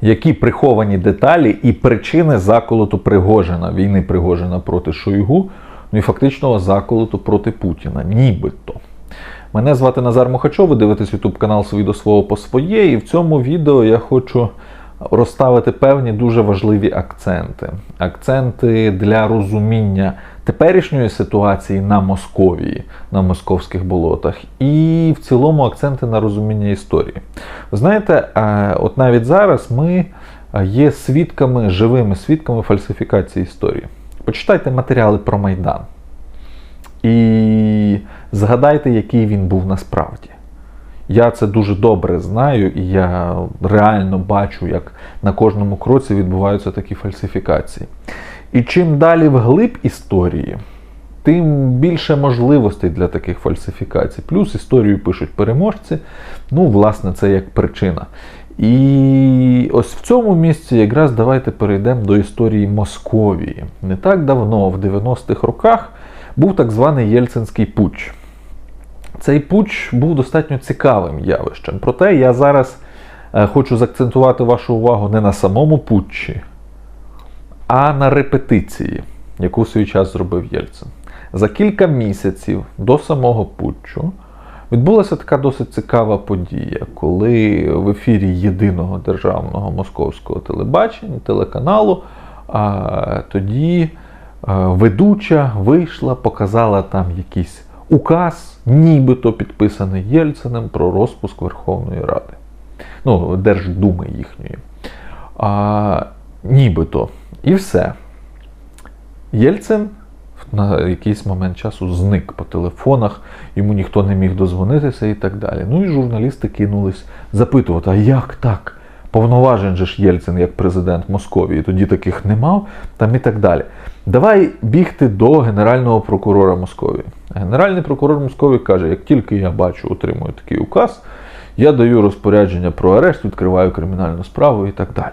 які приховані деталі і причини заколоту Пригожина, війни Пригожина проти Шойгу, ну і фактичного заколоту проти Путіна, нібито. Мене звати Назар Мухачов, ви дивитесь YouTube канал «Свій до свого по своє, і в цьому відео я хочу розставити певні дуже важливі акценти. Акценти для розуміння теперішньої ситуації на Московії, на московських болотах, і в цілому акценти на розуміння історії. Ви знаєте, е, от навіть зараз ми є свідками, живими свідками фальсифікації історії. Почитайте матеріали про Майдан. І згадайте, який він був насправді. Я це дуже добре знаю, і я реально бачу, як на кожному кроці відбуваються такі фальсифікації. І чим далі вглиб історії, тим більше можливостей для таких фальсифікацій. Плюс історію пишуть переможці. Ну, власне, це як причина. І ось в цьому місці якраз давайте перейдемо до історії Московії. Не так давно, в 90-х роках, був так званий Єльцинський путч. Цей путч був достатньо цікавим явищем. Проте я зараз е, хочу заакцентувати вашу увагу не на самому путчі, а на репетиції, яку в свій час зробив Єльцин. За кілька місяців до самого путчу відбулася така досить цікава подія, коли в ефірі єдиного державного московського телебачення, телеканалу, а тоді е, ведуча вийшла, показала там якийсь указ, нібито підписаний Єльциним про розпуск Верховної Ради. Ну, Держдуми їхньої. А, Нібито. І все. Єльцин на якийсь момент часу зник по телефонах, йому ніхто не міг дозвонитися і так далі. Ну і журналісти кинулись запитувати, а як так? Повноважень же ж Єльцин як президент Московії, тоді таких не мав, там і так далі. Давай бігти до Генерального прокурора Московії. Генеральний прокурор Московії каже: як тільки я бачу, отримую такий указ, я даю розпорядження про арешт, відкриваю кримінальну справу і так далі.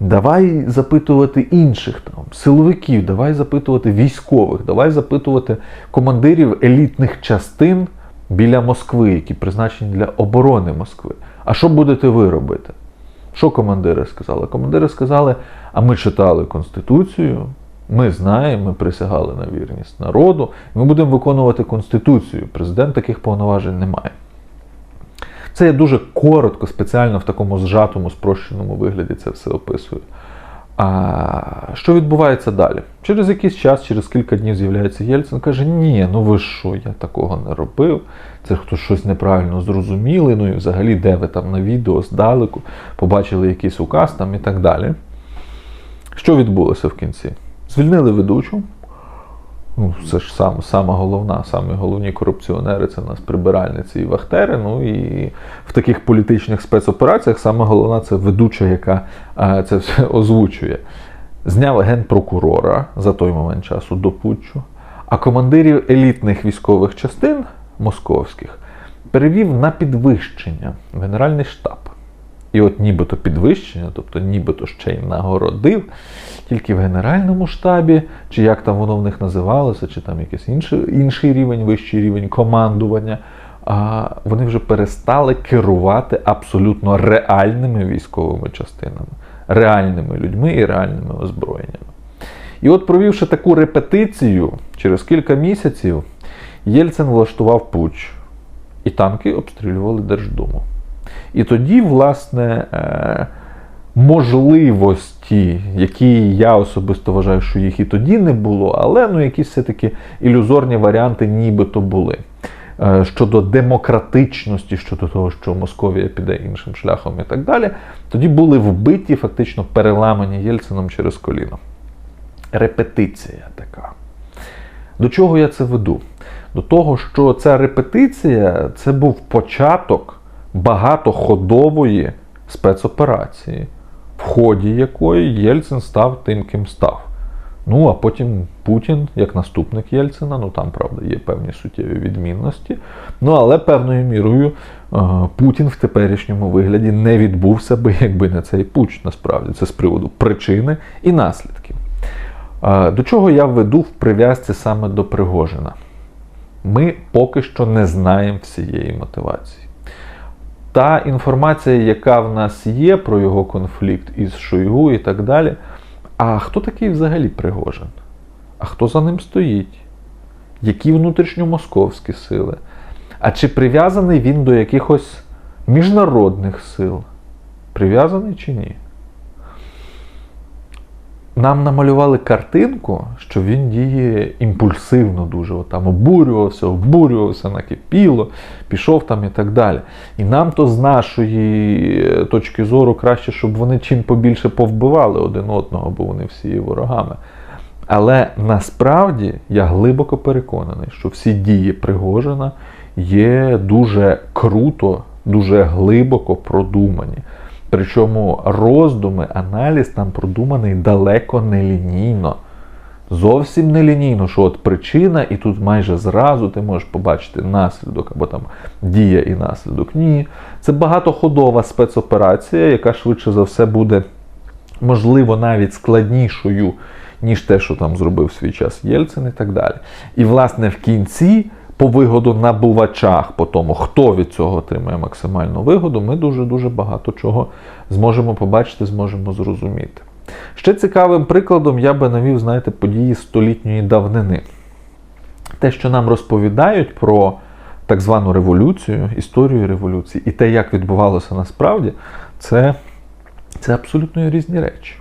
Давай запитувати інших там силовиків, давай запитувати військових, давай запитувати командирів елітних частин біля Москви, які призначені для оборони Москви. А що будете ви робити? Що командири сказали? Командири сказали: а ми читали Конституцію, ми знаємо, ми присягали на вірність народу, ми будемо виконувати Конституцію. Президент таких повноважень не має. Це я дуже коротко, спеціально в такому зжатому, спрощеному вигляді це все описую. А що відбувається далі? Через якийсь час, через кілька днів з'являється Єльцин, каже: Ні, ну ви що, я такого не робив. Це хтось щось неправильно зрозуміли. Ну і взагалі, де ви там на відео здалеку, побачили якийсь указ там і так далі. Що відбулося в кінці? Звільнили ведучу. Ну, це ж сам, сама головна, самі головні корупціонери це у нас прибиральниці і вахтери. Ну і в таких політичних спецопераціях саме головна це ведуча, яка а, це все озвучує. Зняв генпрокурора за той момент часу до путчу, а командирів елітних військових частин московських перевів на підвищення в Генеральний штаб. І от нібито підвищення, тобто нібито ще й нагородив, тільки в Генеральному штабі, чи як там воно в них називалося, чи там якийсь інший інший рівень, вищий рівень командування, а вони вже перестали керувати абсолютно реальними військовими частинами, реальними людьми і реальними озброєннями. І от, провівши таку репетицію, через кілька місяців Єльцин влаштував путч, і танки обстрілювали Держдуму. І тоді, власне, можливості, які я особисто вважаю, що їх і тоді не було, але ну, якісь все-таки ілюзорні варіанти нібито були. Щодо демократичності, щодо того, що Московія піде іншим шляхом і так далі, тоді були вбиті, фактично переламані Єльцином через коліно. Репетиція така. До чого я це веду? До того, що ця репетиція це був початок багатоходової спецоперації, в ході якої Єльцин став тим, ким став. Ну, а потім Путін, як наступник Єльцина, ну там, правда, є певні суттєві відмінності. Ну, але певною мірою Путін в теперішньому вигляді не відбувся би, якби не цей путч, насправді. Це з приводу причини і наслідків. До чого я веду в прив'язці саме до Пригожина? Ми поки що не знаємо всієї мотивації. Та інформація, яка в нас є про його конфлікт із Шойгу і так далі. А хто такий взагалі Пригожин? А хто за ним стоїть? Які внутрішньомосковські сили? А чи прив'язаний він до якихось міжнародних сил? Прив'язаний чи ні? Нам намалювали картинку, що він діє імпульсивно дуже. От там обурювався, обурювався, накипіло, пішов там і так далі. І нам то з нашої е, точки зору краще, щоб вони чим побільше повбивали один одного, бо вони всі є ворогами. Але насправді я глибоко переконаний, що всі дії Пригожина є дуже круто, дуже глибоко продумані. Причому роздуми, аналіз там продуманий далеко не лінійно. Зовсім не лінійно, що от причина, і тут майже зразу ти можеш побачити наслідок або там дія і наслідок. Ні. Це багатоходова спецоперація, яка швидше за все буде, можливо, навіть складнішою, ніж те, що там зробив свій час Єльцин і так далі. І, власне, в кінці по вигоду набувачах, по тому, хто від цього отримує максимальну вигоду, ми дуже-дуже багато чого зможемо побачити, зможемо зрозуміти. Ще цікавим прикладом я би навів, знаєте, події столітньої давнини. Те, що нам розповідають про так звану революцію, історію революції і те, як відбувалося насправді, це, це абсолютно різні речі.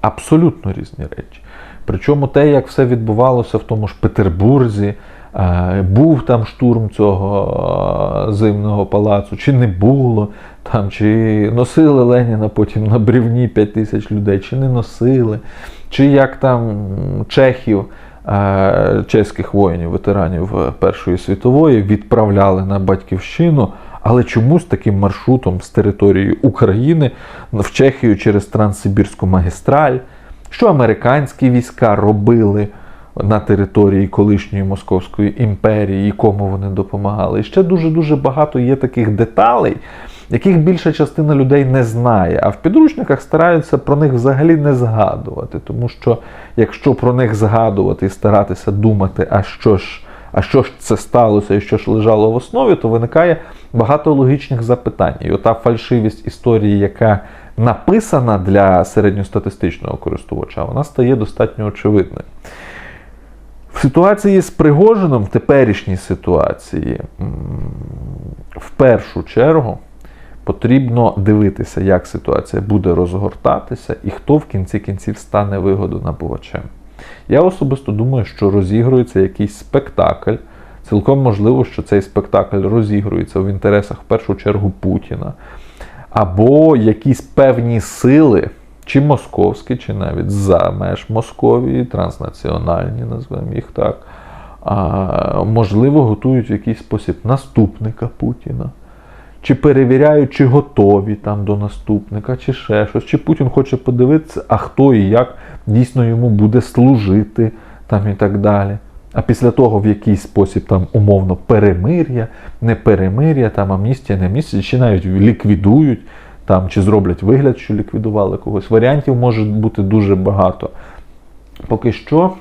Абсолютно різні речі. Причому те, як все відбувалося в тому ж Петербурзі, був там штурм цього е, зимного палацу, чи не було, там, чи носили Леніна потім на брівні 5 тисяч людей, чи не носили, чи як там чехів, е, чеських воїнів, ветеранів Першої світової відправляли на батьківщину. Але чомусь таким маршрутом з території України в Чехію через Транссибірську магістраль, що американські війська робили на території колишньої Московської імперії, і кому вони допомагали. І ще дуже-дуже багато є таких деталей, яких більша частина людей не знає. А в підручниках стараються про них взагалі не згадувати. Тому що якщо про них згадувати і старатися думати, а що ж. А що ж це сталося і що ж лежало в основі, то виникає багато логічних запитань. І ота фальшивість історії, яка написана для середньостатистичного користувача, вона стає достатньо очевидною. В ситуації з Пригожином, в теперішній ситуації, в першу чергу потрібно дивитися, як ситуація буде розгортатися і хто в кінці кінців стане вигоду набувачем. Я особисто думаю, що розігрується якийсь спектакль. Цілком можливо, що цей спектакль розігрується в інтересах в першу чергу Путіна, або якісь певні сили чи московські, чи навіть за меж Московії, транснаціональні, назвемо їх так, а, можливо, готують в якийсь спосіб наступника Путіна. Чи перевіряють, чи готові там до наступника, чи ще щось. Чи Путін хоче подивитися, а хто і як дійсно йому буде служити там і так далі. А після того в якийсь спосіб там умовно перемир'я, не перемир'я, там амністія, не амністія, чи навіть ліквідують там чи зроблять вигляд, що ліквідували когось. Варіантів може бути дуже багато. Поки що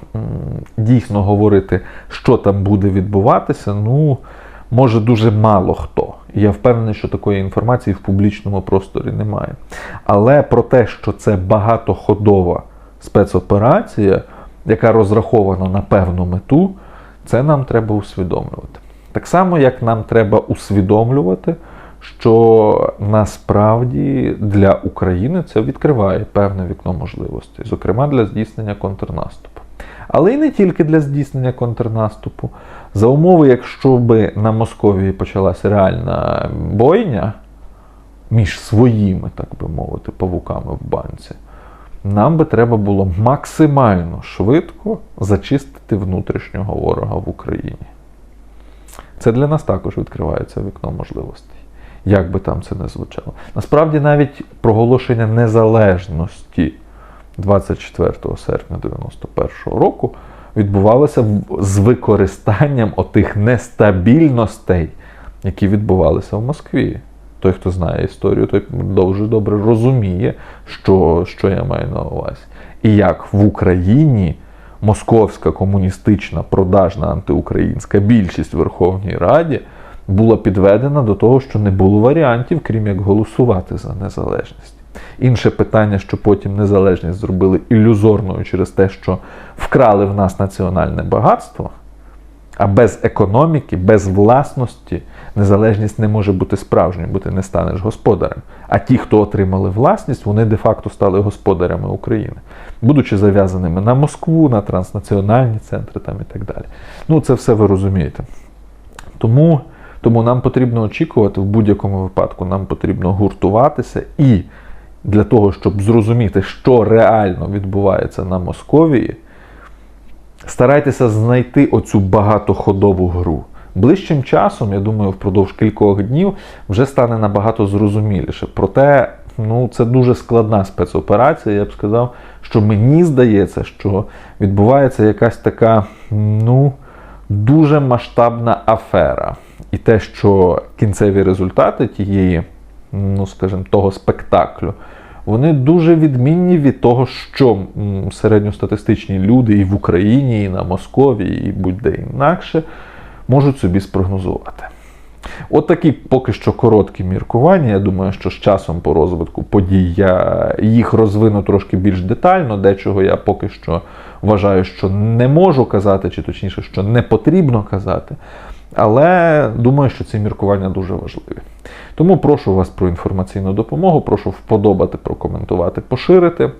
дійсно говорити, що там буде відбуватися, ну, може дуже мало хто. Я впевнений, що такої інформації в публічному просторі немає. Але про те, що це багатоходова спецоперація, яка розрахована на певну мету, це нам треба усвідомлювати. Так само, як нам треба усвідомлювати що насправді для України це відкриває певне вікно можливостей, зокрема для здійснення контрнаступу. Але і не тільки для здійснення контрнаступу. За умови, якщо би на Московії почалася реальна бойня між своїми, так би мовити, павуками в банці, нам би треба було максимально швидко зачистити внутрішнього ворога в Україні. Це для нас також відкривається вікно можливостей як би там це не звучало. Насправді навіть проголошення незалежності 24 серпня 91 року відбувалося з використанням отих нестабільностей, які відбувалися в Москві. Той, хто знає історію, той дуже добре розуміє, що, що я маю на увазі. І як в Україні московська комуністична продажна антиукраїнська більшість в Верховній Раді була підведена до того, що не було варіантів, крім як голосувати за незалежність. Інше питання, що потім незалежність зробили ілюзорною через те, що вкрали в нас національне багатство. А без економіки, без власності незалежність не може бути справжньою, бо ти не станеш господарем. А ті, хто отримали власність, вони де-факто стали господарями України, будучи зав'язаними на Москву, на транснаціональні центри там і так далі. Ну, це все ви розумієте. Тому, тому нам потрібно очікувати в будь-якому випадку, нам потрібно гуртуватися і для того, щоб зрозуміти, що реально відбувається на Московії. Старайтеся знайти оцю багатоходову гру. Ближчим часом, я думаю, впродовж кількох днів вже стане набагато зрозуміліше. Проте, ну, це дуже складна спецоперація. Я б сказав, що мені здається, що відбувається якась така, ну, дуже масштабна афера. І те, що кінцеві результати тієї, ну, скажімо, того спектаклю вони дуже відмінні від того, що середньостатистичні люди і в Україні, і на Москові, і будь-де інакше можуть собі спрогнозувати. От такі поки що короткі міркування. Я думаю, що з часом по розвитку подій я їх розвину трошки більш детально, дечого я поки що вважаю, що не можу казати, чи точніше, що не потрібно казати. Але думаю, що ці міркування дуже важливі. Тому прошу вас про інформаційну допомогу, прошу вподобати, прокоментувати, поширити.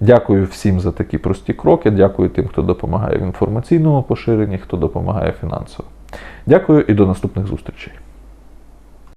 Дякую всім за такі прості кроки. Дякую тим, хто допомагає в інформаційному поширенні, хто допомагає фінансово. Дякую і до наступних зустрічей.